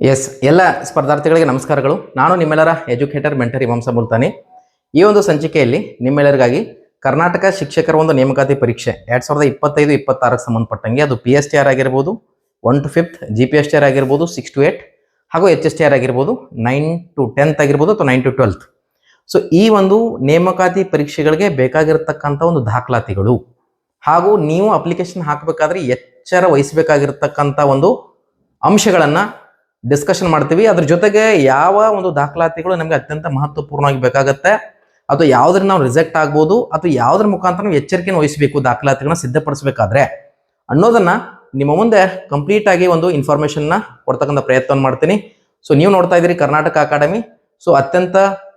S ಎಲ್ಲ ಸ್ಪರ್ಧಾರ್ಥಿಗಳಿಗೆ ನಮಸ್ಕಾರಗಳು. ನಾನು ನಿಮ್ಮೆಲ್ಲರ ಎಜುಕೇಟರ್ ಮೆಂಟರ್ ಇಮಾಂಸ ಮುಲ್ತಾನಿ. ಈ ಒಂದು ಸಂಚಿಕೆಯಲ್ಲಿ ನಿಮ್ಮೆಲ್ಲರಿಗಾಗಿ ಕರ್ನಾಟಕ ಶಿಕ್ಷಕರ ಒಂದು ನೇಮಕಾತಿ ಪರೀಕ್ಷೆ ಎರಡ್ ಸಾವಿರದ ಇಪ್ಪತ್ತೈದು, ಇಪ್ಪತ್ತಾರಕ್ಕೆ ಸಂಬಂಧಪಟ್ಟಂಗೆ ಅದು ಪಿ ಎಸ್ ಟಿ ಆರ್ ಆಗಿರ್ಬೋದು one to fifth G P S T R ಆಗಿರ್ಬೋದು ಸಿಕ್ಸ್ ಟು ಏಟ್ ಹಾಗೂ ಎಚ್ ಎಸ್ ಟಿ ಆರ್ ಆಗಿರ್ಬೋದು ನೈನ್ ಟು ಟೆಂತ್ ಆಗಿರ್ಬೋದು ಅಥವಾ ನೈನ್ ಟು ಟ್ವೆಲ್ತ್ ಸೊ ಈ ಒಂದು ನೇಮಕಾತಿ ಪರೀಕ್ಷೆಗಳಿಗೆ ಬೇಕಾಗಿರತಕ್ಕಂಥ ಒಂದು ದಾಖಲಾತಿಗಳು ಹಾಗೂ ನೀವು ಅಪ್ಲಿಕೇಶನ್ ಹಾಕಬೇಕಾದ್ರೆ ಎಚ್ಚರ ವಹಿಸಬೇಕಾಗಿರ್ತಕ್ಕಂಥ ಒಂದು ಅಂಶಗಳನ್ನು ಡಿಸ್ಕಷನ್ ಮಾಡ್ತೀವಿ. ಅದ್ರ ಜೊತೆಗೆ ಯಾವ ಒಂದು ದಾಖಲಾತಿಗಳು ನಮಗೆ ಅತ್ಯಂತ ಮಹತ್ವಪೂರ್ಣವಾಗಿ ಬೇಕಾಗತ್ತೆ ಅಥವಾ ಯಾವ್ದ್ರ ನಾವು ರಿಜೆಕ್ಟ್ ಆಗ್ಬೋದು ಅಥವಾ ಯಾವ್ದ್ರ ಮುಖಾಂತರ ನಾವು ಎಚ್ಚರಿಕೆಯನ್ನು ವಹಿಸಬೇಕು ದಾಖಲಾತಿಗಳನ್ನ ಸಿದ್ಧಪಡಿಸಬೇಕಾದ್ರೆ ಅನ್ನೋದನ್ನ ನಿಮ್ಮ ಮುಂದೆ ಕಂಪ್ಲೀಟ್ ಆಗಿ ಒಂದು ಇನ್ಫಾರ್ಮೇಶನ್ನ ಕೊಡ್ತಕ್ಕಂಥ ಪ್ರಯತ್ನವನ್ನು ಮಾಡ್ತೀನಿ. ಸೊ ನೀವು ನೋಡ್ತಾ ಇದ್ದೀರಿ ಕರ್ನಾಟಕ ಅಕಾಡೆಮಿ ಸೊ ಅತ್ಯಂತ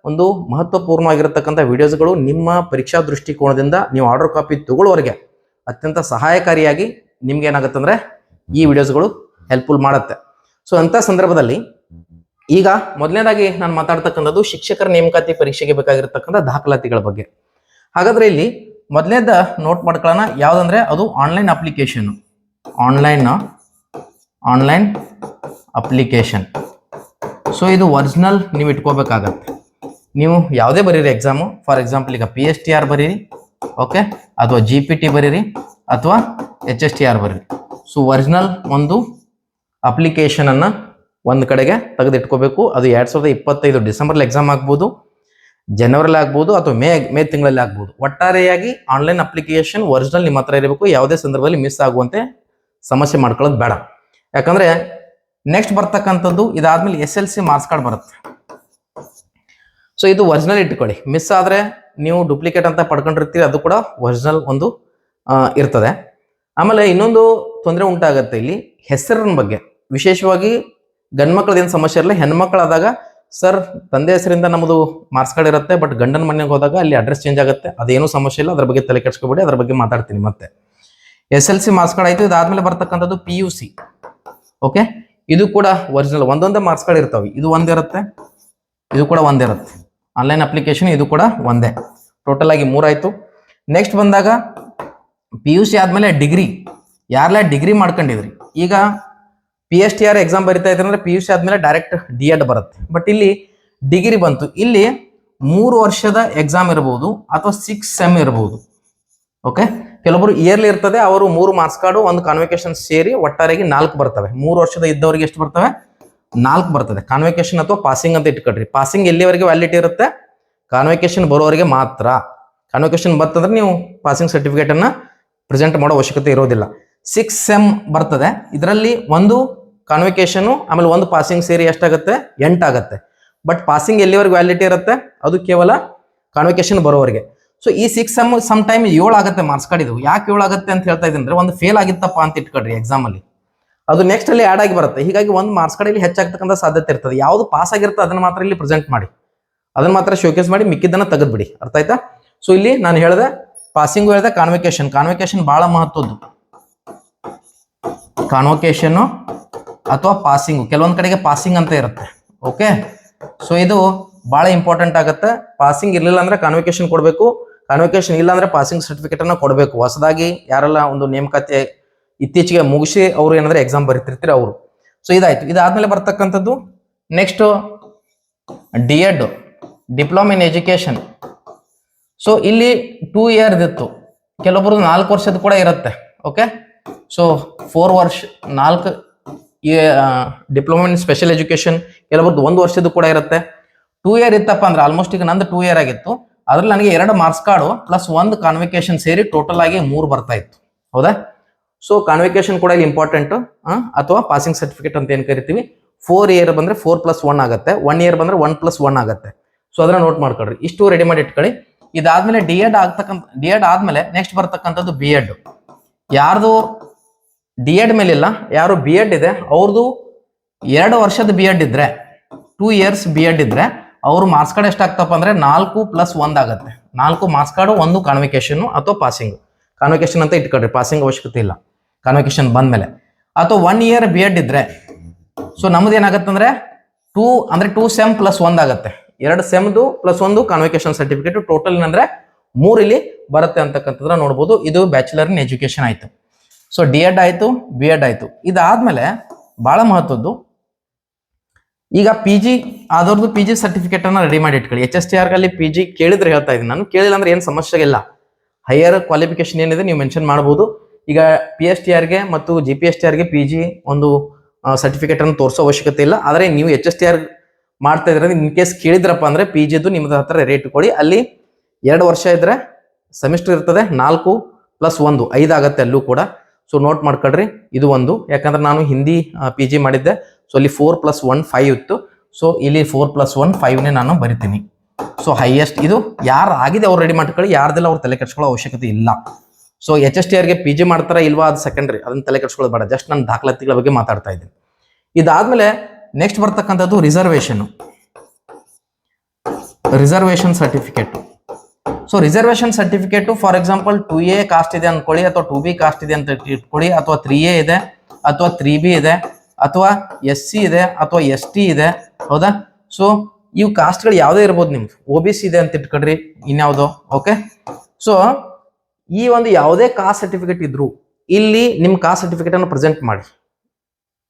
ಒಂದು ಮಹತ್ವಪೂರ್ಣವಾಗಿರತಕ್ಕಂಥ ವಿಡಿಯೋಸ್ಗಳು ನಿಮ್ಮ ಪರೀಕ್ಷಾ ದೃಷ್ಟಿಕೋನದಿಂದ ನೀವು ಆರ್ಡರ್ ಕಾಪಿ ತಗೊಳ್ಳೋರಿಗೆ ಅತ್ಯಂತ ಸಹಾಯಕಾರಿಯಾಗಿ ನಿಮ್ಗೆ ಏನಾಗುತ್ತೆ ಅಂದ್ರೆ ಈ ವಿಡಿಯೋಸ್ಗಳು ಹೆಲ್ಪ್ಫುಲ್ ಮಾಡುತ್ತೆ. ಸೊ ಅಂತ ಸಂದರ್ಭದಲ್ಲಿ ಈಗ ಮೊದಲನೇದಾಗಿ ನಾನು ಮಾತಾಡ್ತಕ್ಕಂಥದ್ದು ಶಿಕ್ಷಕರ ನೇಮಕಾತಿ ಪರೀಕ್ಷೆಗೆ ಬೇಕಾಗಿರ್ತಕ್ಕಂಥ ದಾಖಲಾತಿಗಳ ಬಗ್ಗೆ. ಹಾಗಾದ್ರೆ ಇಲ್ಲಿ ಮೊದಲನೇದ ನೋಟ್ ಮಾಡ್ಕೊಳ್ಳೋಣ. ಯಾವ್ದಂದ್ರೆ ಅದು online application online online application so ಇದು ಒರಿಜಿನಲ್ ನೀವು ಇಟ್ಕೋಬೇಕಾಗತ್ತೆ. ನೀವು ಯಾವುದೇ ಬರೀರಿ ಎಕ್ಸಾಮು ಫಾರ್ ಎಕ್ಸಾಂಪಲ್ ಈಗ ಪಿ ಎಸ್ ಟಿ ಆರ್ ಬರೀರಿ. ಓಕೆ ಅಥವಾ ಜಿ ಪಿ ಟಿ ಬರೀರಿ. ಅಥವಾ ಎಚ್ ಎಸ್ ಟಿ ಆರ್ ಬರೀರಿ. ಸೊ ಒರಿಜಿನಲ್ ಒಂದು ಅಪ್ಲಿಕೇಶನ್ ಅನ್ನ ಒಂದು ಕಡೆಗೆ ತೆಗೆದಿಟ್ಕೋಬೇಕು. ಅದು ಎರಡು ಸಾವಿರದ ಇಪ್ಪತ್ತೈದು ಡಿಸೆಂಬರ್ಲಿ ಎಕ್ಸಾಮ್ ಆಗ್ಬೋದು, ಜನವರಿಲಿ ಆಗ್ಬೋದು ಅಥವಾ ಮೇ ಮೇ ತಿಂಗಳಲ್ಲಿ ಆಗ್ಬೋದು. ಒಟ್ಟಾರೆಯಾಗಿ ಆನ್ಲೈನ್ ಅಪ್ಲಿಕೇಶನ್ ಒರಿಜಿನಲ್ ನಿಮ್ಮ ಹತ್ರ ಇರಬೇಕು. ಯಾವುದೇ ಸಂದರ್ಭದಲ್ಲಿ ಮಿಸ್ ಆಗುವಂತೆ ಸಮಸ್ಯೆ ಮಾಡ್ಕೊಳ್ಳೋದು ಬೇಡ. ಯಾಕಂದ್ರೆ ನೆಕ್ಸ್ಟ್ ಬರ್ತಕ್ಕಂಥದ್ದು ಇದಾದ್ಮೇಲೆ S L C marks card ಬರುತ್ತೆ. ಸೊ ಇದು ಒರಿಜಿನಲ್ ಇಟ್ಕೊಳ್ಳಿ. ಮಿಸ್ ಆದ್ರೆ ನೀವು ಡೂಪ್ಲಿಕೇಟ್ ಅಂತ ಪಡ್ಕೊಂಡಿರ್ತೀರಿ, ಅದು ಕೂಡ ಒರಿಜಿನಲ್ ಒಂದು ಇರ್ತದೆ. ಆಮೇಲೆ ಇನ್ನೊಂದು ತೊಂದರೆ ಉಂಟಾಗತ್ತೆ ಇಲ್ಲಿ ಹೆಸರಿನ ಬಗ್ಗೆ. ವಿಶೇಷವಾಗಿ ಗಂಡ್ಮಕ್ಳದ್ದು ಏನು ಸಮಸ್ಯೆ ಇರಲ್ಲ ಹೆಣ್ಮಕ್ಳಾದಾಗ ಸರ್, ತಂದೆ ಹೆಸರಿಂದ ನಮ್ಮದು ಮಾರ್ಕ್ಸ್ ಕಾರ್ಡ್ ಇರುತ್ತೆ, ಬಟ್ ಗಂಡನ ಮನೆಗೆ ಹೋದಾಗ ಅಲ್ಲಿ ಅಡ್ರೆಸ್ ಚೇಂಜ್ ಆಗುತ್ತೆ. ಅದೇನು ಸಮಸ್ಯೆ ಇಲ್ಲ, ಅದ್ರ ಬಗ್ಗೆ ತಲೆ ಕೆಡ್ಸ್ಕೊಬೇಡಿ, ಅದ್ರ ಬಗ್ಗೆ ಮಾತಾಡ್ತೀನಿ ಮತ್ತೆ. S L C marks card ಆಯ್ತು, ಇದಾದ್ಮೇಲೆ ಬರ್ತಕ್ಕಂಥದ್ದು ಪಿ ಯು ಸಿ. ಓಕೆ? ಇದು ಕೂಡ ಒರಿಜಿನಲ್, ಒಂದೊಂದೇ ಮಾರ್ಕ್ಸ್ ಕಾರ್ಡ್ ಇರ್ತಾವೆ. ಇದು ಒಂದಿರುತ್ತೆ ಇದು ಕೂಡ ಒಂದಿರುತ್ತೆ ಆನ್ಲೈನ್ ಅಪ್ಲಿಕೇಶನ್ ಇದು ಕೂಡ ಒಂದೇ. ಟೋಟಲ್ ಆಗಿ ಮೂರಾಯಿತು ನೆಕ್ಸ್ಟ್ ಬಂದಾಗ, ಪಿ ಯು ಸಿ ಆದಮೇಲೆ ಡಿಗ್ರಿ. ಯಾರೆಲ್ಲ ಡಿಗ್ರಿ ಮಾಡ್ಕೊಂಡಿದ್ರಿ? ಈಗ P S T R exam ಬರಿತಾ ಇದ್ರೆ ಅಂದ್ರೆ ಪಿ ಯು ಸಿ ಆದಮೇಲೆ ಡೈರೆಕ್ಟ್ ಡಿ ಎಡ್ ಬರುತ್ತೆ. ಬಟ್ ಇಲ್ಲಿ ಡಿಗ್ರಿ ಬಂತು. ಇಲ್ಲಿ ಮೂರು ವರ್ಷದ ಎಕ್ಸಾಮ್ ಇರಬಹುದು ಅಥವಾ ಸಿಕ್ಸ್ ಸೆಮ್ ಇರಬಹುದು ಓಕೆ ಕೆಲವೊಬ್ರು ಇಯರ್ಲಿ ಇರ್ತದೆ, ಅವರು ಮೂರು ಮಾರ್ಕ್ಸ್ ಕಾರ್ಡು ಒಂದು ಕಾನ್ವೆಕೇಶನ್ ಸೇರಿ ಒಟ್ಟಾರೆಯಾಗಿ ನಾಲ್ಕು ಬರ್ತವೆ. ಮೂರು ವರ್ಷದ ಇದ್ದವರಿಗೆ ಎಷ್ಟು ಬರ್ತವೆ? ನಾಲ್ಕು ಬರ್ತದೆ. ಕಾನ್ವೆಕೇಶನ್ ಅಥವಾ ಪಾಸಿಂಗ್ ಅಂತ ಇಟ್ಕೊಳ್ರಿ. ಪಾಸಿಂಗ್ ಎಲ್ಲಿವರೆಗೆ ವ್ಯಾಲಿಡಿಟಿ ಇರುತ್ತೆ? ಕಾನ್ವೆಕೇಶನ್ ಬರೋವರಿಗೆ ಮಾತ್ರ. ಕಾನ್ವೆಕೇಶನ್ ಬರ್ತಂದ್ರೆ ನೀವು ಪಾಸಿಂಗ್ ಸರ್ಟಿಫಿಕೇಟ್ ಅನ್ನ ಪ್ರೆಸೆಂಟ್ ಮಾಡೋ ಅವಶ್ಯಕತೆ ಇರೋದಿಲ್ಲ. ಸಿಕ್ಸ್ ಸೆಮ್ ಬರ್ತದೆ. ಇದರಲ್ಲಿ ಒಂದು ಕಾನ್ವೆಕೇಶನ್ ಆಮೇಲೆ ಒಂದು ಪಾಸಿಂಗ್ ಸೇರಿ ಎಷ್ಟಾಗುತ್ತೆ? ಎಂಟಾಗುತ್ತೆ. ಬಟ್ ಪಾಸಿಂಗ್ ಎಲ್ಲಿವರೆಗೆ ವ್ಯಾಲಿಡಿಟಿ ಇರುತ್ತೆ? ಅದು ಕೇವಲ ಕಾನ್ವಿಕೇಶನ್ ಬರೋವರೆಗೆ. ಸೊ ಈ ಸಿಕ್ಸ್ ಸಮ್ ಸಮ್ ಟೈಮ್ ಏಳು ಆಗುತ್ತೆ ಮಾರ್ಕ್ಸ್ ಕಾರ್ಡ್ ಯಾಕೆ ಏಳು ಆಗುತ್ತೆ ಅಂತ ಹೇಳ್ತಾ ಇದ್ದೀನಿ ಒಂದು ಫೇಲ್ ಆಗಿತ್ತಪ್ಪ ಅಂತ ಇಟ್ಕೊಡ್ರಿ ಎಕ್ಸಾಮ್ ಅಲ್ಲಿ. ಅದು ನೆಕ್ಸ್ಟ್ ಅಲ್ಲಿ ಆಡ್ ಆಗಿ ಬರುತ್ತೆ. ಹೀಗಾಗಿ ಒಂದು ಮಾರ್ಕ್ಸ್ ಕಾರ್ಡ್ ಇಲ್ಲಿ ಹೆಚ್ಚಾಗ್ತಕ್ಕಂಥ ಸಾಧ್ಯತೆ ಇರ್ತದೆ. ಯಾವುದು ಪಾಸ್ ಆಗಿರುತ್ತೆ ಅದನ್ನ ಮಾತ್ರ ಇಲ್ಲಿ ಪ್ರೆಸೆಂಟ್ ಮಾಡಿ. ಅದನ್ನ ಮಾತ್ರ ಶೋಕೇಸ್ ಮಾಡಿ, ಮಿಕ್ಕಿದ್ದನ್ನು ತೆಗೆದ್ಬಿಡಿ. ಅರ್ಥ ಆಯ್ತಾ? ಸೊ ಇಲ್ಲಿ ನಾನು ಹೇಳಿದೆ ಪಾಸಿಂಗ್ ಹೇಳಿದೆ ಕಾನ್ವಿಕೇಶನ್ ಕಾನ್ವಿಕೇಶನ್ ಬಹಳ ಮಹತ್ವದ್ದು. ಕಾನ್ವೊಕೇಶನ್ ಅಥವಾ ಪಾಸಿಂಗ್ ಕೆಲವೊಂದು ಕಡೆಗೆ ಪಾಸಿಂಗ್ ಅಂತ ಇರುತ್ತೆ. ಓಕೆ ಸೊ ಇದು ಬಹಳ ಇಂಪಾರ್ಟೆಂಟ್ ಆಗುತ್ತೆ. ಪಾಸಿಂಗ್ ಇರಲಿಲ್ಲ ಅಂದ್ರೆ ಕಾನ್ವಿಕೇಶನ್ ಕೊಡಬೇಕು. ಕಾನ್ವಿಕೇಶನ್ ಇಲ್ಲ ಅಂದ್ರೆ ಪಾಸಿಂಗ್ ಸರ್ಟಿಫಿಕೇಟ್ ಅನ್ನ ಕೊಡಬೇಕು. ಹೊಸದಾಗಿ ಯಾರೆಲ್ಲ ಒಂದು ನೇಮಕಾತಿ ಇತ್ತೀಚೆಗೆ ಮುಗಿಸಿ ಅವರು ಏನಂದ್ರೆ ಎಕ್ಸಾಮ್ ಬರೀತಿರ್ತೀರಿ ಅವರು. ಸೊ ಇದಾಯ್ತು. ಇದಾದ್ಮೇಲೆ ಬರ್ತಕ್ಕಂಥದ್ದು next D Ed diploma in education so ಇಲ್ಲಿ ಟೂ ಇಯರ್ ಇತ್ತು. ಕೆಲವೊಬ್ಬರು ನಾಲ್ಕು ವರ್ಷದ ಕೂಡ ಇರುತ್ತೆ. ಓಕೆ ಸೊ ಫೋರ್ ವರ್ಷ ನಾಲ್ಕು ಡಿಪ್ಲೊಮಾ ಇನ್ ಸ್ಪೆಷಲ್ ಎಜುಕೇಶನ್ ಕೆಲವೊಂದು ಒಂದು ವರ್ಷದ್ದು ಕೂಡ ಇರುತ್ತೆ. ಟೂ ಇಯರ್ ಇತ್ತಪ್ಪ ಅಂದ್ರೆ ಆಲ್ಮೋಸ್ಟ್ ಈಗ ನಂದು ಟೂ ಇಯರ್ ಆಗಿತ್ತು. ಅದ್ರಲ್ಲಿ ನನಗೆ ಎರಡು ಮಾರ್ಕ್ಸ್ ಕಾರ್ಡು ಪ್ಲಸ್ ಒಂದು ಕಾನ್ವಿಕೇಶನ್ ಸೇರಿ ಟೋಟಲ್ ಆಗಿ ಮೂರು ಬರ್ತಾ ಇತ್ತು. ಹೌದಾ? ಸೊ ಕಾನ್ವಿಕೇಶನ್ ಕೂಡ ಇಲ್ಲಿ ಇಂಪಾರ್ಟೆಂಟ್ ಅಥವಾ ಪಾಸಿಂಗ್ ಸರ್ಟಿಫಿಕೇಟ್ ಅಂತ ಏನು ಕರಿತೀವಿ? ಫೋರ್ ಇಯರ್ ಬಂದ್ರೆ ಫೋರ್ ಪ್ಲಸ್ ಒನ್ ಆಗುತ್ತೆ. ಒನ್ ಇಯರ್ ಬಂದ್ರೆ ಒನ್ ಪ್ಲಸ್ ಒನ್ ಆಗುತ್ತೆ. ಸೊ ಅದನ್ನ ನೋಟ್ ಮಾಡ್ಕೊಳ್ರಿ. ಇಷ್ಟು ರೆಡಿ ಮಾಡಿ ಇಟ್ಕೊಳ್ಳಿ. ಇದಾದ್ಮೇಲೆ ಡಿ ಎಡ್ ಆಗ್ತಕ್ಕಂಥ ಡಿ ಎಡ್ ಆದ್ಮೇಲೆ ನೆಕ್ಸ್ಟ್ ಬರ್ತಕ್ಕಂಥದ್ದು ಬಿ ಎಡ್ ಯಾರ್ದು? ಡಿ ಎಡ್ ಮೇಲಿಲ್ಲ. ಯಾರು ಬಿ ಎಡ್ ಇದೆ? ಅವ್ರದ್ದು ಎರಡು ವರ್ಷದ ಬಿ ಎಡ್ ಇದ್ರೆ ಟೂ ಇಯರ್ಸ್ ಬಿ ಎಡ್ ಇದ್ರೆ, ಅವ್ರ ಮಾರ್ಕ್ಸ್ ಕಾರ್ಡ್ ಎಷ್ಟಾಗ್ತಪ್ಪ ಅಂದ್ರೆ ನಾಲ್ಕು ಪ್ಲಸ್ ಆಗುತ್ತೆ. ನಾಲ್ಕು ಮಾರ್ಕ್ಸ್ ಕಾರ್ಡು ಒಂದು ಕಾನ್ವಿಕೇಶನ್ ಅಥವಾ ಪಾಸಿಂಗ್ ಕಾನ್ವಿಕೇಶನ್ ಅಂತ ಇಟ್ಕೊಳ್ರಿ ಪಾಸಿಂಗ್ ಅವಶ್ಯಕತೆ ಇಲ್ಲ. ಕಾನ್ವಿಕೇಶನ್ ಬಂದ್ಮೇಲೆ. ಅಥವಾ ಒನ್ ಇಯರ್ ಬಿ ಎಡ್ ಇದ್ರೆ ಸೊ ನಮ್ದು ಏನಾಗುತ್ತೆ ಅಂದ್ರೆ ಟೂ ಅಂದ್ರೆ ಟೂ ಸೆಮ್ ಪ್ಲಸ್ ಒಂದ್ ಆಗುತ್ತೆ. ಎರಡು ಸೆಮ್ದು ಪ್ಲಸ್ ಒಂದು ಕಾನ್ವಿಕೇಶನ್ ಸರ್ಟಿಫಿಕೇಟ್ ಟೋಟಲ್ ಏನಂದ್ರೆ ಇಲ್ಲಿ ಬರುತ್ತೆ ಅಂತಕ್ಕಂಥದ್ರ ನೋಡ್ಬೋದು. ಇದು ಬ್ಯಾಚುಲರ್ ಇನ್ ಎಜುಕೇಶನ್ ಆಯ್ತು. ಸೊ ಡಿ ಎಡ್ ಆಯ್ತು ಬಿ ಎಡ್ ಆಯ್ತು. ಇದಾದ್ಮೇಲೆ ಬಹಳ ಮಹತ್ವದ್ದು. ಈಗ ಪಿ ಜಿ ಅದರದ್ದು ಪಿ ಜಿ ಸರ್ಟಿಫಿಕೇಟ್ ಅನ್ನ ರೆಡಿ ಮಾಡಿ ಇಟ್ಕೊಳ್ಳಿ. ಎಚ್ ಎಸ್ ಟಿ ಆರ್ಗಲ್ಲಿ ಪಿ ಜಿ ಕೇಳಿದ್ರೆ ಹೇಳ್ತಾ ಇದ್ದೀನಿ ನಾನು. ಕೇಳಿಲ್ಲ ಅಂದ್ರೆ ಏನು ಸಮಸ್ಯೆ ಇಲ್ಲ. ಹೈಯರ್ ಕ್ವಾಲಿಫಿಕೇಶನ್ ಏನಿದೆ ನೀವು ಮೆನ್ಷನ್ ಮಾಡ್ಬೋದು. ಈಗ ಪಿ ಎಸ್ ಟಿ ಆರ್ಗೆ ಮತ್ತು ಜಿ ಪಿ ಎಸ್ ಟಿ ಆರ್ಗೆ ಪಿ ಜಿ ಒಂದು ಸರ್ಟಿಫಿಕೇಟ್ ಅನ್ನು ತೋರಿಸೋ ಅವಶ್ಯಕತೆ ಇಲ್ಲ. ಆದರೆ ನೀವು ಎಚ್ ಎಸ್ ಟಿ ಆರ್ ಮಾಡ್ತಾ ಇದ್ರೆ, ಇನ್ ಕೇಸ್ ಕೇಳಿದ್ರಪ್ಪ ಅಂದ್ರೆ ಪಿ ಜಿದು ನಿಮ್ದು ಹತ್ರ ರೇಟ್ ಕೊಡಿ. ಅಲ್ಲಿ ಎರಡು ವರ್ಷ ಇದ್ದರೆ ಸೆಮಿಸ್ಟರ್ ಇರ್ತದೆ, ನಾಲ್ಕು ಪ್ಲಸ್ ಒಂದು ಐದಾಗತ್ತೆ ಅಲ್ಲೂ ಕೂಡ. ಸೊ ನೋಟ್ ಮಾಡ್ಕೊಳ್ರಿ. ಇದು ಒಂದು. ಯಾಕಂದ್ರೆ ನಾನು ಹಿಂದಿ ಪಿ ಜಿ ಮಾಡಿದ್ದೆ. ಸೊ ಅಲ್ಲಿ ಫೋರ್ ಪ್ಲಸ್ ಒನ್ ಫೈವ್ ಇತ್ತು. ಸೊ ಇಲ್ಲಿ ಫೋರ್ ಪ್ಲಸ್ ಒನ್ ಫೈವ್ನೇ ನಾನು ಬರಿತೀನಿ. ಸೊ ಹೈಯೆಸ್ಟ್ ಇದು ಯಾರು ಆಗಿದೆ ಅವ್ರು ರೆಡಿ ಮಾಡ್ಕೊಳ್ಳಿ. ಯಾರ್ದೆಲ್ಲ ಅವ್ರು ತಲೆ ಕೆಡ್ಸ್ಕೊಳ್ಳೋ ಅವಶ್ಯಕತೆ ಇಲ್ಲ. ಸೊ ಎಚ್ ಎಸ್ ಟಿ ಆರ್ಗೆ ಪಿ ಜಿ ಮಾಡ್ತಾರ ಇಲ್ವಾ ಅದು ಸೆಕೆಂಡ್ರಿ ಅದನ್ನ ತಲೆ ಕೆಡ್ಸ್ಕೊಳ್ಳೋದು ಬೇಡ. ಜಸ್ಟ್ ನಾನು ದಾಖಲಾತಿಗಳ ಬಗ್ಗೆ ಮಾತಾಡ್ತಾ ಇದ್ದೀನಿ. ಇದಾದ್ಮೇಲೆ ನೆಕ್ಸ್ಟ್ ಬರ್ತಕ್ಕಂಥದ್ದು reservation reservation certificate so reservation certificate for example to a caste ಇದೆ ಅಂದ್ಕೊಳ್ಳಿ ಅಥವಾ ಟು ಬಿ ಕಾಸ್ಟ್ ಇದೆ ಅಂತ ಇಟ್ಕೊಳ್ಳಿ, ಅಥವಾ ತ್ರೀ ಎ ಇದೆ, ಅಥವಾ ತ್ರೀ ಬಿ ಇದೆ, ಅಥವಾ ಎಸ್ ಸಿ ಇದೆ, ಅಥವಾ ಎಸ್ ಟಿ ಇದೆ, ಹೌದಾ? ಸೊ ಇವು ಕಾಸ್ಟ್ಗಳು ಯಾವುದೇ ಇರ್ಬೋದು ನಿಮ್ಗೆ ಒ ಬಿ ಸಿ ಇದೆ ಅಂತ ಇಟ್ಕೊಡ್ರಿ, ಇನ್ಯಾವುದೋ ಓಕೆ ಸೊ ಈ ಒಂದು ಯಾವುದೇ ಕಾಸ್ಟ್ ಸರ್ಟಿಫಿಕೇಟ್ ಇದ್ರು, ಇಲ್ಲಿ ನಿಮ್ಮ ಕಾಸ್ಟ್ ಸರ್ಟಿಫಿಕೇಟ್ ಅನ್ನು ಪ್ರೆಸೆಂಟ್ ಮಾಡಿ.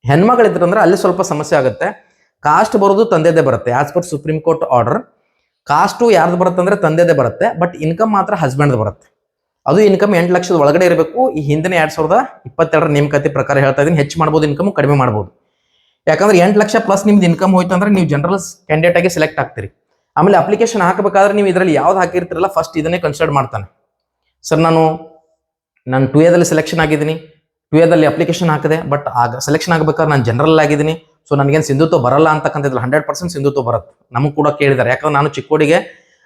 ಹೆಣ್ಮಗಳಿದ್ರಂದ್ರೆ ಅಲ್ಲಿ ಸ್ವಲ್ಪ ಸಮಸ್ಯೆ ಆಗುತ್ತೆ. ಕಾಸ್ಟ್ ಬರೋದು ತಂದೆದೇ ಬರುತ್ತೆ as per supreme court order caste ಯಾರ್ದು ಬರುತ್ತೆ ಅಂದ್ರೆ ತಂದೆದೇ ಬರುತ್ತೆ ಬಟ್ ಇನ್ಕಮ್ ಮಾತ್ರ ಹಸ್ಬೆಂಡ್ ಬರುತ್ತೆ. ಅದು ಇನ್ಕಮ್ ಎಂಟು ಲಕ್ಷದ ಒಳಗಡೆ ಇರಬೇಕು. ಈ ಹಿಂದಿನ ಎರಡ್ ಸಾವಿರದ ಇಪ್ಪತ್ತೆರಡರ ನೇಮಕಾತಿ ಪ್ರಕಾರ ಹೇಳ್ತಾ ಇದೀನಿ ಹೆಚ್ಚು ಮಾಡ್ಬೋದು ಇನ್ಕಮ್ ಕಡಿಮೆ ಮಾಡ್ಬೋದು. ಯಾಕಂದ್ರೆ ಎಂಟು ಲಕ್ಷ ಪ್ಲಸ್ ನಿಮ್ದು ಇನ್ಕಮ್ ಹೋಯ್ತು ಅಂದ್ರೆ ನೀವು ಜನರಲ್ ಕ್ಯಾಂಡಿಡೇಟ್ ಆಗಿ ಸೆಲೆಕ್ಟ್ ಆಗ್ತೀರಿ. ಆಮೇಲೆ ಅಪ್ಲಿಕೇಶನ್ ಹಾಕಬೇಕಾದ್ರೆ ನೀವು ಇದರಲ್ಲಿ ಯಾವ್ದು ಹಾಕಿರ್ತೀರಲ್ಲ ಫಸ್ಟ್ ಇದನ್ನೇ ಕನ್ಸಿಡರ್ ಮಾಡ್ತಾನೆ. ಸರ್ ನಾನು ನಾನು ಟು ಎದಲ್ಲಿ ಸೆಲೆಕ್ಷನ್ ಆಗಿದ್ದೀನಿ. ಟು ಎದಲ್ಲಿ ಅಪ್ಲಿಕೇಶನ್ ಹಾಕಿದೆ ಬಟ್ ಆಗ ಸೆಲೆಕ್ಷನ್ ಆಗಬೇಕಾದ್ರೆ ನಾನು ಜನರಲ್ ಆಗಿದ್ದೀನಿ. ಸೊ ನನಗೇನು ಸಿಂಧುತ್ವ ಬರಲ್ಲ ಅಂತಕ್ಕಂಥದ್ದು ಹಂಡ್ರೆಡ್ ಪರ್ಸೆಂಟ್ ಸಿಂಧುತ್ವ ಬರುತ್ತೆ. ನಮಗೆ ಕೂಡ ಕೇಳಿದ್ದಾರೆ ಯಾಕಂದ್ರೆ ನಾನು ಚಿಕ್ಕೋಡಿಗೆ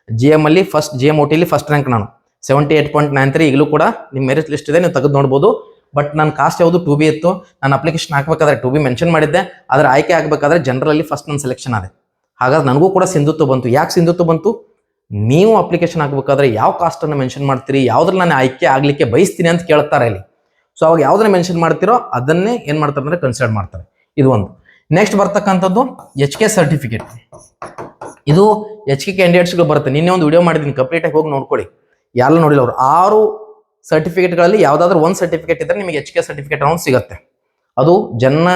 ಜಿ ಎಂ ಅಲ್ಲಿ ಫಸ್ಟ್ ಜಿ ಎಂ ಟಿಲಿ ಫಸ್ಟ್ ರ್ಯಾಂಕ್ ನಾನು. Seventy eight point nine three ಈಗಲೂ ಕೂಡ ನಿಮ್ಮ ಮೆರಿಟ್ ಲಿಸ್ಟ್ ಇದೆ, ನೀವು ತೆಗೆದು ನೋಡ್ಬೋದು. ಬಟ್ ನನ್ನ ಕಾಸ್ಟ್ ಯಾವುದು? ಟು ಬಿ ಇತ್ತು. ನಾನು ಅಪ್ಲಿಕೇಶನ್ ಹಾಕಬೇಕಾದ್ರೆ ಟು ಬಿ ಮೆನ್ಷನ್ ಮಾಡಿದ್ದೆ. ಆದರೆ ಆಯ್ಕೆ ಆಗಬೇಕಾದ್ರೆ ಜನರಲ್ಲಿ ಫಸ್ಟ್ ನನ್ನ ಸೆಲೆಕ್ಷನ್ ಆದೆ. ಹಾಗಾದ್ರೆ ನನಗೂ ಕೂಡ ಸಿಂಧುತ್ವ ಬಂತು. ಯಾಕೆ ಸಿಂಧುತ್ವ ಬಂತು? ನೀವು ಅಪ್ಲಿಕೇಶನ್ ಹಾಕಬೇಕಾದ್ರೆ ಯಾವ ಕಾಸ್ಟನ್ನು ಮೆನ್ಷನ್ ಮಾಡ್ತೀರಿ? ಯಾವ್ದ್ರಲ್ಲಿ ನಾನು ಆಯ್ಕೆ ಆಗಲಿಕ್ಕೆ ಬಯಸ್ತೀನಿ ಅಂತ ಕೇಳ್ತಾರೆ ಇಲ್ಲಿ. ಸೊ ಅವಾಗ ಯಾವ್ದನ್ನ ಮೆನ್ಷನ್ ಮಾಡ್ತೀರೋ ಅದನ್ನೇ ಏನು ಮಾಡ್ತಾರೆ ಅಂದ್ರೆ ಕನ್ಸಿಡರ್ ಮಾಡ್ತಾರೆ. ಇದು ಒಂದು. ನೆಕ್ಸ್ಟ್ ಬರ್ತಕ್ಕಂಥದ್ದು ಎಚ್ ಕೆ ಸರ್ಟಿಫಿಕೇಟ್ ಇದು ಎಚ್ ಕೆ ಕ್ಯಾಂಡಿಡೇಟ್ಸ್ಗಳು ಬರುತ್ತೆ. ನಿನ್ನೆ ಒಂದು ವಿಡಿಯೋ ಮಾಡಿದ್ದೀನಿ. ಕಂಪ್ಲೀಟ್ ಆಗಿ ಹೋಗಿ ನೋಡ್ಕೊಳ್ಳಿ ಯಾರು ನೋಡಿಲ್ಲ ಅವರು. ಆರು ಸರ್ಟಿಫಿಕೇಟ್ಗಳಲ್ಲಿ ಯಾವುದಾದ್ರೂ ಒಂದು ಸರ್ಟಿಫಿಕೇಟ್ ಇದ್ರೆ ನಿಮಗೆ ಎಚ್ ಕೆ ಸರ್ಟಿಫಿಕೇಟ್ ಅನ್ನೋದು ಸಿಗುತ್ತೆ. ಅದು ಜನ್ಮ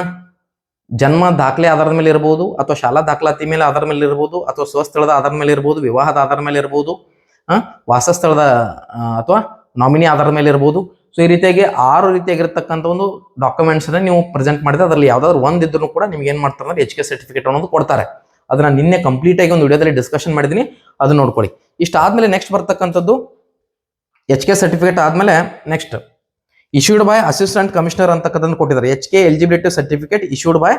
ಜನ್ಮ ದಾಖಲೆ ಆಧಾರದ ಮೇಲೆ ಇರ್ಬೋದು, ಅಥವಾ ಶಾಲಾ ದಾಖಲಾತಿ ಮೇಲೆ ಆಧಾರ ಮೇಲೆ ಇರ್ಬೋದು, ಅಥವಾ ಸ್ವಸ್ಥಳದ ಆಧಾರ ಮೇಲೆ ಇರ್ಬೋದು, ವಿವಾಹದ ಆಧಾರ ಮೇಲೆ ಇರ್ಬೋದು ವಾಸಸ್ಥಳದ ಅಥವಾ ನಾಮಿನಿ ಆಧಾರದ ಮೇಲೆ ಇರ್ಬೋದು ಸೊ ಈ ರೀತಿಯಾಗಿ ಆರು ರೀತಿಯಾಗಿರ್ತಕ್ಕಂಥ ಒಂದು ಡಾಕ್ಯುಮೆಂಟ್ಸ್ ಅನ್ನ ನೀವು ಪ್ರೆಸೆಂಟ್ ಮಾಡಿದ್ರೆ ಅದರಲ್ಲಿ ಯಾವ್ದಾದ್ರು ಒಂದಿದ್ರು ಕೂಡ ನಿಮ್ಗೆ ಏನ್ ಮಾಡ್ತಾರೆ ಅಂದ್ರೆ ಎಚ್ ಕೆ ಸರ್ಟಿಫಿಕೇಟ್ ಅನ್ನೋದು ಕೊಡ್ತಾರೆ. ಅದನ್ನ ನಿನ್ನೆ ಕಂಪ್ಲೀಟ್ ಆಗಿ ಒಂದು ವಿಡಿಯೋದಲ್ಲಿ ಡಿಸ್ಕಷನ್ ಮಾಡಿದ್ದೀನಿ ಅದು ನೋಡ್ಕೊಳ್ಳಿ. ಇಷ್ಟಾದ್ಮೇಲೆ ನೆಕ್ಸ್ಟ್ ಬರ್ತಕ್ಕಂಥದ್ದು ಎಚ್ ಕೆ ಸರ್ಟಿಫಿಕೇಟ್ ಆದ್ಮೇಲೆ next issued by assistant commissioner ಅಂತಕ್ಕಂಥದ್ದು ಕೊಟ್ಟಿದ್ದಾರೆ. H K eligibility certificate issued by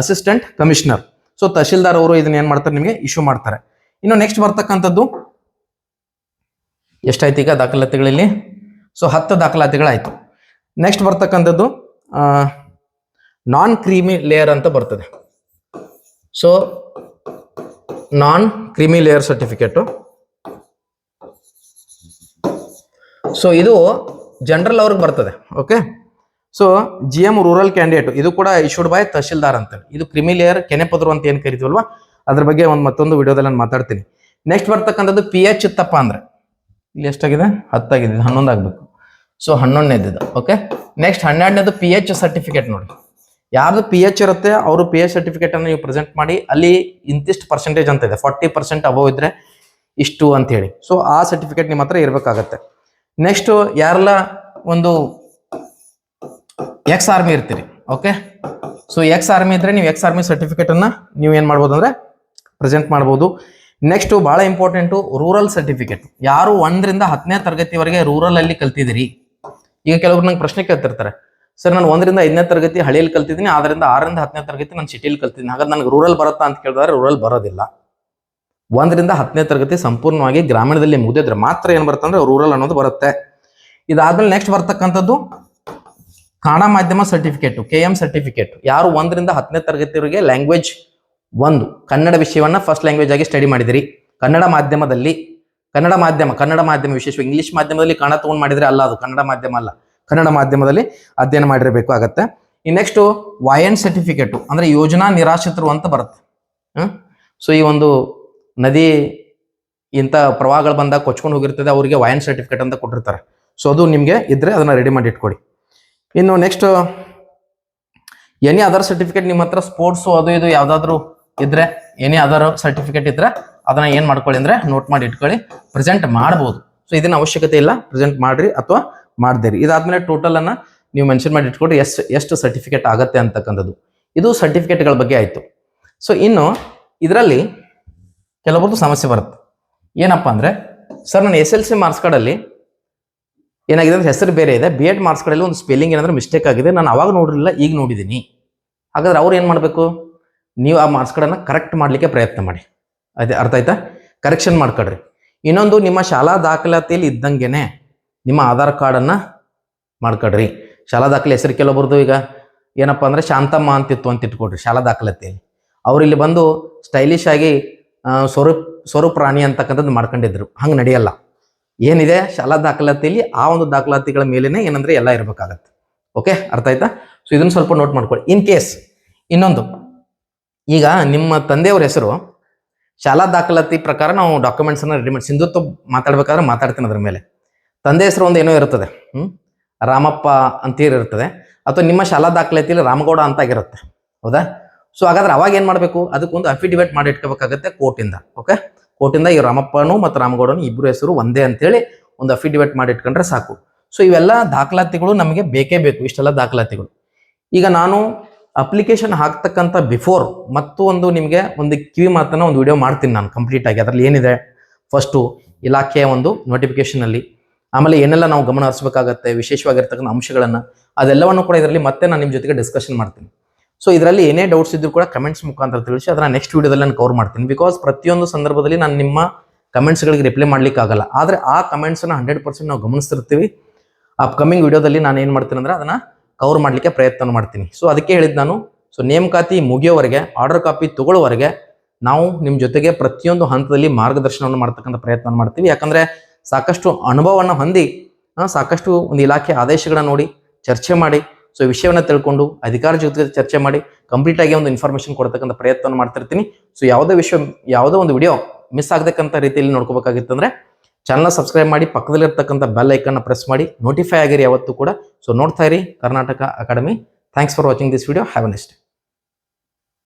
assistant commissioner so tahsildar ಅವರು ಇದನ್ನ ಏನ್ ಮಾಡ್ತಾರೆ ನಿಮಗೆ ಇಶ್ಯೂ ಮಾಡ್ತಾರೆ. ಇನ್ನು ನೆಕ್ಸ್ಟ್ ಬರ್ತಕ್ಕಂಥದ್ದು ಎಷ್ಟಾಯ್ತು ಈಗ ದಾಖಲಾತಿಗಳಲ್ಲಿ? ಸೊ ಹತ್ತು ದಾಖಲಾತಿಗಳಾಯ್ತು. ನೆಕ್ಸ್ಟ್ ಬರ್ತಕ್ಕಂಥದ್ದು ನಾನ್ ಕ್ರೀಮಿ ಲೇಯರ್ ಅಂತ ಬರ್ತದೆ. So non creamy layer certificate so ಇದು ಜನರಲ್ ಅವ್ರಿಗೆ ಬರ್ತದೆ okay so G M rural candidate ಇದು ಕೂಡ ಇಶ್ಯೂಡ್ ಬೈ ತಹಶೀಲ್ದಾರ್ ಅಂತ ಇದು ಕ್ರಿಮಿ ಲೇಯರ್ ಕೆನೆಪದರು ಅಂತ ಏನು ಕರಿತೀವಲ್ವಾ? ಅದ್ರ ಬಗ್ಗೆ ಒಂದು ಮತ್ತೊಂದು ವಿಡಿಯೋದಲ್ಲಿ ನಾನು ಮಾತಾಡ್ತೀನಿ. ನೆಕ್ಸ್ಟ್ ಬರ್ತಕ್ಕಂಥದ್ದು ಪಿ ಎಚ್ ಇತ್ತಪ್ಪ ಅಂದ್ರೆ. ಇಲ್ಲಿ ಎಷ್ಟಾಗಿದೆ? ಹತ್ತಾಗಿದೆ. ಹನ್ನೊಂದು ಆಗಬೇಕು. ಸೊ ಹನ್ನೊಂದನೇದಿದೆ. ಓಕೆ ನೆಕ್ಸ್ಟ್ ಹನ್ನೆರಡನೇದು ಪಿ ಎಚ್ ಸರ್ಟಿಫಿಕೇಟ್ ನೋಡಿ. ಯಾರ್ದು ಪಿ ಎಚ್ ಇರುತ್ತೆ, ಅವರು ಪಿ ಎಚ್ ಸರ್ಟಿಫಿಕೇಟ್ ಅನ್ನು ನೀವು ಪ್ರೆಸೆಂಟ್ ಮಾಡಿ, ಅಲ್ಲಿ ಇಂತಿಷ್ಟು ಪರ್ಸೆಂಟೇಜ್ ಅಂತ ಇದೆ. ಫಾರ್ಟಿ ಪರ್ಸೆಂಟ್ ಅಬೋ ಇದ್ರೆ ಇಷ್ಟು ಅಂತ ಹೇಳಿ. ಸೊ ಆ ಸರ್ಟಿಫಿಕೇಟ್ ನಿಮ್ಮ ಹತ್ರ ಇರಬೇಕಾಗತ್ತೆ. ನೆಕ್ಸ್ಟ್ ಯಾರೆಲ್ಲ ಒಂದು ಎಕ್ಸ್ ಆರ್ಮಿ ಇರ್ತೀರಿ? ಓಕೆ ಸೊ ಎಕ್ಸ್ ಆರ್ಮಿ ಇದ್ರೆ ನೀವು ಎಕ್ಸ್ ಆರ್ಮಿ ಸರ್ಟಿಫಿಕೇಟ್ ಅನ್ನ ನೀವು ಏನ್ ಮಾಡ್ಬೋದು ಅಂದ್ರೆ ಪ್ರೆಸೆಂಟ್ ಮಾಡ್ಬೋದು. ನೆಕ್ಸ್ಟ್ ಬಹಳ ಇಂಪಾರ್ಟೆಂಟು ರೂರಲ್ ಸರ್ಟಿಫಿಕೇಟ್ ಯಾರು ಒಂದರಿಂದ ಹತ್ತನೇ ತರಗತಿವರೆಗೆ ರೂರಲ್ ಅಲ್ಲಿ ಕಲ್ತಿದ್ದೀರಿ? ಈಗ ಕೆಲವರು ನಂಗೆ ಪ್ರಶ್ನೆ ಕೇಳ್ತಿರ್ತಾರೆ. ಸರ್, ನಾನು ಒಂದರಿಂದ ಐದನೇ ತರಗತಿ ಹಳ್ಳಿಯಲ್ಲಿ ಕಲ್ತಿದ್ದೀನಿ, ಆದ್ರಿಂದ ಆರರಿಂದ ಹತ್ತನೇ ತರಗತಿ ನಾನು ಸಿಟಿಯಲ್ಲಿ ಕಲ್ತಿದ್ದೀನಿ. ಹಾಗಾದ್ರೆ ನನಗೆ ರೂರಲ್ ಬರುತ್ತಾ ಅಂತ ಕೇಳಿದ್ರೆ ರೂರಲ್ ಬರೋದಿಲ್ಲ. ಒಂದರಿಂದ ಹತ್ತನೇ ತರಗತಿ ಸಂಪೂರ್ಣವಾಗಿ ಗ್ರಾಮೀಣದಲ್ಲಿ ಮುಗಿದಿದ್ರೆ ಮಾತ್ರ ಏನು ಬರುತ್ತೆ ಅಂದ್ರೆ ರೂರಲ್ ಅನ್ನೋದು ಬರುತ್ತೆ. ಇದಾದ್ಮೇಲೆ ನೆಕ್ಸ್ಟ್ ಬರ್ತಕ್ಕಂಥದ್ದು ಕನ್ನಡ ಮಾಧ್ಯಮ ಸರ್ಟಿಫಿಕೇಟ್ ಕೆ ಎಂ ಸರ್ಟಿಫಿಕೇಟ್ ಯಾರು ಒಂದರಿಂದ ಹತ್ತನೇ ತರಗತಿವರೆಗೆ ಲ್ಯಾಂಗ್ವೇಜ್ ಒಂದು, ಕನ್ನಡ ವಿಷಯವನ್ನ ಫಸ್ಟ್ ಲ್ಯಾಂಗ್ವೇಜ್ ಆಗಿ ಸ್ಟಡಿ ಮಾಡಿದಿರಿ. ಕನ್ನಡ ಮಾಧ್ಯಮದಲ್ಲಿ, ಕನ್ನಡ ಮಾಧ್ಯಮ ಕನ್ನಡ ಮಾಧ್ಯಮ ವಿಶೇಷವಾಗಿ ಇಂಗ್ಲಿಷ್ ಮಾಧ್ಯಮದಲ್ಲಿ ಕನ್ನಡ ತಗೊಂಡು ಮಾಡಿದ್ರೆ ಅಲ್ಲ ಅದು, ಕನ್ನಡ ಮಾಧ್ಯಮ ಅಲ್ಲ. ಕನ್ನಡ ಮಾಧ್ಯಮದಲ್ಲಿ ಅಧ್ಯಯನ ಮಾಡಿರಬೇಕು ಆಗತ್ತೆ. ಈ ನೆಕ್ಸ್ಟ್ ವಯನ್ ಸರ್ಟಿಫಿಕೇಟ್ ಅಂದ್ರೆ ಯೋಜನಾ ನಿರಾಶ್ರಿತರು ಅಂತ ಬರುತ್ತೆ. ಸೊ ಈ ಒಂದು ನದಿ ಇಂಥ ಪ್ರವಾಹಗಳು ಬಂದಾಗ ಕೊಚ್ಕೊಂಡು ಹೋಗಿರ್ತದೆ, ಅವರಿಗೆ ವಾಯನ್ ಸರ್ಟಿಫಿಕೇಟ್ ಅಂತ ಕೊಟ್ಟಿರ್ತಾರೆ. ಸೊ ಅದು ನಿಮಗೆ ಇದ್ರೆ ಅದನ್ನ ರೆಡಿ ಮಾಡಿ ಇಟ್ಕೊಡಿ. ಇನ್ನು ನೆಕ್ಸ್ಟ್ ಎನಿ ಅದರ್ ಸರ್ಟಿಫಿಕೇಟ್ ನಿಮ್ಮ ಹತ್ರ ಸ್ಪೋರ್ಟ್ಸು ಅದು ಇದು ಯಾವುದಾದ್ರೂ ಇದ್ರೆ ಏನೇ ಅದರ್ ಸರ್ಟಿಫಿಕೇಟ್ ಇದ್ರೆ ಅದನ್ನ ಏನ್ ಮಾಡ್ಕೊಳ್ಳಿ ಅಂದ್ರೆ ನೋಟ್ ಮಾಡಿ ಇಟ್ಕೊಳ್ಳಿ ಪ್ರೆಸೆಂಟ್ ಮಾಡಬಹುದು ಸೊ ಇದನ್ನ ಅವಶ್ಯಕತೆ ಇಲ್ಲ ಪ್ರೆಸೆಂಟ್ ಮಾಡ್ರಿ ಅಥವಾ ಮಾಡ್ದಿರಿ. ಇದಾದ್ಮೇಲೆ ಟೋಟಲ್ ಅನ್ನ ನೀವು ಮೆನ್ಷನ್ ಮಾಡಿ ಇಟ್ಕೊಡ್ರಿ ಎಷ್ಟು ಎಷ್ಟು ಸರ್ಟಿಫಿಕೇಟ್ ಆಗತ್ತೆ ಅಂತಕ್ಕಂಥದ್ದು. ಇದು ಸರ್ಟಿಫಿಕೇಟ್ಗಳ ಬಗ್ಗೆ ಆಯ್ತು. ಸೊ ಇನ್ನು ಇದರಲ್ಲಿ ಕೆಲವೊಂದು ಸಮಸ್ಯೆ ಬರುತ್ತೆ. ಏನಪ್ಪ ಅಂದ್ರೆ, ಸರ್ ನನ್ನ ಎಸ್ ಎಲ್ ಸಿ ಮಾರ್ಕ್ಸ್ ಕಾರ್ಡಲ್ಲಿ ಏನಾಗಿದೆ ಅಂದ್ರೆ ಹೆಸರು ಬೇರೆ ಇದೆ. ಬಿ ಎಡ್ ಮಾರ್ಕ್ಸ್ ಕಾರ್ಡಲ್ಲಿ ಒಂದು ಸ್ಪೆಲ್ಲಿಂಗ್ ಏನಂದ್ರೆ ಮಿಸ್ಟೇಕ್ ಆಗಿದೆ. ನಾನು ಅವಾಗ ನೋಡಿರಲಿಲ್ಲ, ಈಗ ನೋಡಿದ್ದೀನಿ ಹಾಗಾದ್ರೆ ಅವ್ರು ಏನು ಮಾಡಬೇಕು? ನೀವು ಆ ಮಾರ್ಕ್ಸ್ ಕರೆಕ್ಟ್ ಮಾಡಲಿಕ್ಕೆ ಪ್ರಯತ್ನ ಮಾಡಿ. ಅದೇ ಅರ್ಥ ಆಯ್ತಾ? ಕರೆಕ್ಷನ್ ಮಾಡ್ಕೊಡ್ರಿ ಇನ್ನೊಂದು ನಿಮ್ಮ ಶಾಲಾ ದಾಖಲಾತಿಯಲ್ಲಿ ಇದ್ದಂಗೆನೆ ನಿಮ್ಮ ಆಧಾರ್ ಕಾರ್ಡನ್ನು ಮಾಡ್ಕೊಡ್ರಿ. ಶಾಲಾ ದಾಖಲೆ ಹೆಸರು ಕೆಲವೊಬ್ಬರದು ಈಗ. ಏನಪ್ಪ ಅಂದರೆ ಶಾಂತಮ್ಮ ಅಂತಿತ್ತು ಅಂತ ಇಟ್ಕೊಡ್ರಿ ಶಾಲಾ ದಾಖಲಾತಿಯಲ್ಲಿ. ಅವ್ರು ಇಲ್ಲಿ ಬಂದು ಸ್ಟೈಲಿಶ್ ಆಗಿ ಸ್ವರೂಪ್ ಸ್ವರೂಪ್ ರಾಣಿ ಅಂತಕ್ಕಂಥದ್ದು ಮಾಡ್ಕೊಂಡಿದ್ರು. ಹಂಗೆ ನಡೆಯಲ್ಲ. ಏನಿದೆ? ಶಾಲಾ ದಾಖಲಾತಿಯಲ್ಲಿ ಆ ಒಂದು ದಾಖಲಾತಿಗಳ ಮೇಲೇ ಏನಂದರೆ ಎಲ್ಲ ಇರಬೇಕಾಗತ್ತೆ. ಓಕೆ ಅರ್ಥ ಆಯ್ತಾ? ಸೊ ಇದನ್ನು ಸ್ವಲ್ಪ ನೋಟ್ ಮಾಡ್ಕೊಳ್ಳಿ. ಇನ್ ಕೇಸ್ ಇನ್ನೊಂದು. ಈಗ ನಿಮ್ಮ ತಂದೆಯವ್ರ ಹೆಸರು ಶಾಲಾ ದಾಖಲಾತಿ ಪ್ರಕಾರ ನಾವು ಡಾಕ್ಯುಮೆಂಟ್ಸ್ ಅನ್ನ ರೆಡಿ ಮಾಡಿ ಸಿಂಧುತ್ವ ಮಾತಾಡ್ಬೇಕಾದ್ರೆ ಮಾತಾಡ್ತೀನಿ ಅದ್ರ ಮೇಲೆ. ತಂದೆ ಹೆಸರು ಒಂದು ಏನೋ ಇರ್ತದೆ ಹ್ಮ್? ರಾಮಪ್ಪ ಅಂತ ಇರ್ತದೆ ಅಥವಾ ನಿಮ್ಮ ಶಾಲಾ ದಾಖಲಾತಿಯಲ್ಲಿ ರಾಮಗೌಡ ಅಂತ ಆಗಿರುತ್ತೆ. ಹೌದಾ? ಸೊ ಹಾಗಾದ್ರೆ ಅವಾಗ ಏನು ಮಾಡಬೇಕು? ಅದಕ್ಕೊಂದು ಅಫಿಡಿವೇಟ್ ಮಾಡಿ ಇಟ್ಕೋಬೇಕಾಗತ್ತೆ ಕೋರ್ಟಿಂದ. ಓಕೆ ಕೋರ್ಟಿಂದ ಈ ರಾಮಪ್ಪನು ಮತ್ತು ರಾಮಗೌಡನು ಇಬ್ಬರು ಹೆಸರು ಒಂದೇ ಅಂತೇಳಿ ಒಂದು ಅಫಿಡಿವೇಟ್ ಮಾಡಿ ಇಟ್ಕೊಂಡ್ರೆ ಸಾಕು. ಸೊ ಇವೆಲ್ಲ ದಾಖಲಾತಿಗಳು ನಮಗೆ ಬೇಕೇ ಬೇಕು. ಇಷ್ಟೆಲ್ಲ ದಾಖಲಾತಿಗಳು. ಈಗ ನಾನು ಅಪ್ಲಿಕೇಶನ್ ಹಾಕ್ತಕ್ಕಂಥ ಬಿಫೋರ್ ಮತ್ತು ಒಂದು ನಿಮಗೆ ಒಂದು ಕಿವಿ ಮಾತನ್ನು ಒಂದು ವಿಡಿಯೋ ಮಾಡ್ತೀನಿ ನಾನು ಕಂಪ್ಲೀಟ್ ಆಗಿ. ಅದರಲ್ಲಿ ಏನಿದೆ? ಫಸ್ಟು ಇಲಾಖೆಯ ಒಂದು ನೋಟಿಫಿಕೇಶನಲ್ಲಿ ಆಮೇಲೆ ಏನೆಲ್ಲ ನಾವು ಗಮನ ಹರಿಸಬೇಕಾಗತ್ತೆ, ವಿಶೇಷವಾಗಿರ್ತಕ್ಕಂಥ ಅಂಶಗಳನ್ನು, ಅದೆಲ್ಲವನ್ನು ಕೂಡ ಇದರಲ್ಲಿ ಮತ್ತೆ ನಾನು ನಿಮ್ಮ ಜೊತೆಗೆ ಡಿಸ್ಕಷನ್ ಮಾಡ್ತೀನಿ. ಸೊ ಇದರಲ್ಲಿ ಏನೇ ಡೌಟ್ಸ್ ಇದ್ದರೂ ಕೂಡ ಕಮೆಂಟ್ಸ್ ಮುಖಾಂತರ ತಿಳಿಸಿ, ಅದನ್ನ ನೆಕ್ಸ್ಟ್ ವೀಡಿಯೋದಲ್ಲಿ ನಾನು ಕವರ್ ಮಾಡ್ತೀನಿ. ಬಿಕಾಸ್ ಪ್ರತಿಯೊಂದು ಸಂದರ್ಭದಲ್ಲಿ ನಾನು ನಿಮ್ಮ ಕಮೆಂಟ್ಸ್ಗಳಿಗೆ ರಿಪ್ಲೈ ಮಾಡಲಿಕ್ಕಾಗಲ್ಲ. ಆದರೆ ಆ ಕಮೆಂಟ್ಸನ್ನು ಹಂಡ್ರೆಡ್ ಪರ್ಸೆಂಟ್ ನಾವು ಗಮನಿಸ್ತಿರ್ತೀವಿ. ಅಪ್ಕಮಿಂಗ್ ವೀಡಿಯೋದಲ್ಲಿ ನಾನು ಏನು ಮಾಡ್ತೀನಿ ಅಂದರೆ ಅದನ್ನ ಕವರ್ ಮಾಡಲಿಕ್ಕೆ ಪ್ರಯತ್ನ ಮಾಡ್ತೀನಿ. ಸೊ ಅದಕ್ಕೆ ಹೇಳಿದ್ದು ನಾನು ಸೊ ನೇಮಕಾತಿ ಮುಗಿಯೋವರೆಗೆ ಆರ್ಡರ್ ಕಾಪಿ ತಗೊಳ್ಳೋವರೆಗೆ ನಾವು ನಿಮ್ಮ ಜೊತೆಗೆ ಪ್ರತಿಯೊಂದು ಹಂತದಲ್ಲಿ ಮಾರ್ಗದರ್ಶನವನ್ನು ಮಾಡ್ತಕ್ಕಂಥ ಪ್ರಯತ್ನ ಮಾಡ್ತೀವಿ. ಯಾಕಂದರೆ ಸಾಕಷ್ಟು ಅನುಭವವನ್ನು ಹೊಂದಿ ಸಾಕಷ್ಟು ಒಂದು ಇಲಾಖೆ ಆದೇಶಗಳನ್ನ ನೋಡಿ ಚರ್ಚೆ ಮಾಡಿ ಸೊ ವಿಷಯವನ್ನು ತಿಳ್ಕೊಂಡು ಅಧಿಕಾರ ಜೊತೆ ಚರ್ಚೆ ಮಾಡಿ ಕಂಪ್ಲೀಟಾಗಿ ಒಂದು ಇನ್ಫಾರ್ಮೇಷನ್ ಕೊಡ್ತಕ್ಕಂಥ ಪ್ರಯತ್ನ ಮಾಡ್ತಿರ್ತೀನಿ. ಸೊ ಯಾವುದೇ ವಿಷಯ, ಯಾವುದೋ ಒಂದು ವಿಡಿಯೋ ಮಿಸ್ ಆಗತಕ್ಕಂಥ ರೀತಿಯಲ್ಲಿ ನೋಡ್ಕೋಬೇಕಾಗಿತ್ತಂದ್ರೆ ಚಾನಲ್ ಸಬ್ಸ್ಕ್ರೈಬ್ ಮಾಡಿ ಪಕ್ಕದಲ್ಲಿರ್ತಕ್ಕಂಥ ಬೆಲ್ ಐಕನ್ನ ಪ್ರೆಸ್ ಮಾಡಿ ನೋಟಿಫೈ ಆಗಿರಿ ಯಾವತ್ತೂ ಕೂಡ. ಸೊ ನೋಡ್ತಾ ಇರಿ Karnataka academy thanks for watching this video have next